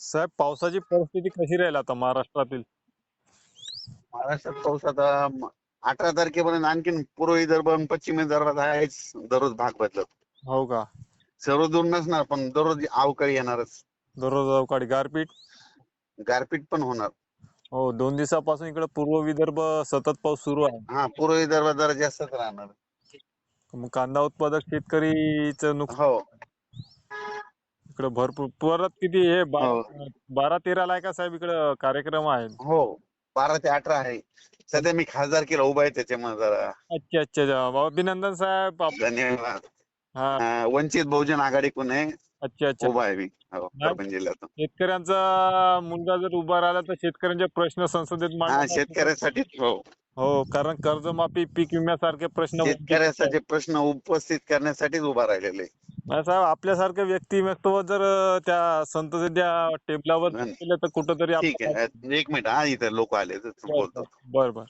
साहेब पावसाची परिस्थिती कशी राहील आता महाराष्ट्रातील? महाराष्ट्रात पाऊस आता म- अठरा तारखेपर्यंत आणखीन पूर्व विदर्भ आणि पश्चिम विदर्भात आहेच दररोज भाग बदलत. हो का? सर्व दूर नसणार पण दररोज अवकाळी येणारच. दररोज अवकाळी. गारपीट? गारपीट पण होणार. हो दोन दिवसापासून इकडे पूर्व विदर्भ सतत पाऊस सुरू आहे. हा पूर्व विदर्भात जरा जास्तच राहणार. मग कांदा उत्पादक शेतकरीचं नुकसान हो. इकडे भरपूर परत किती हे बा- हो. बारा तेराला आहे का साहेब इकडे कार्यक्रम आहे हो बारा ते अठरा आहे. सध्या मी खासदार केला उभा आहे त्याच्यामुळे जरा. अच्छा अच्छा अच्छा. अभिनंदन साहेब. आप- धन्यवाद. हा. अं, वंचित बहुजन आघाडीकडून आहे? अच्छा अच्छा. उभा आहे मी. हो परभणी जिल्ह्यातून. शेतकऱ्यांचा मुलगा जर उभा राहिला तर शेतकऱ्यांचे प्रश्न संसदेत हा मांडण्यात- शेतकऱ्यासाठीच हो. हो कारण कर्जमाफी पीक विम्यासारखे प्रश्न शेतकऱ्यासाठी प्रश्न उपस्थित करण्यासाठीच उभा राहिलेले. आहे. नाही साहेब आपल्यासारखे व्यक्तिमत्व जर अं, त्या संसदेच्या टेबलावर नाही. केलं तर कुठंतरी ठीक आहे. एक मिनिट हा इथे लोक आले तर बोलतो बर बर.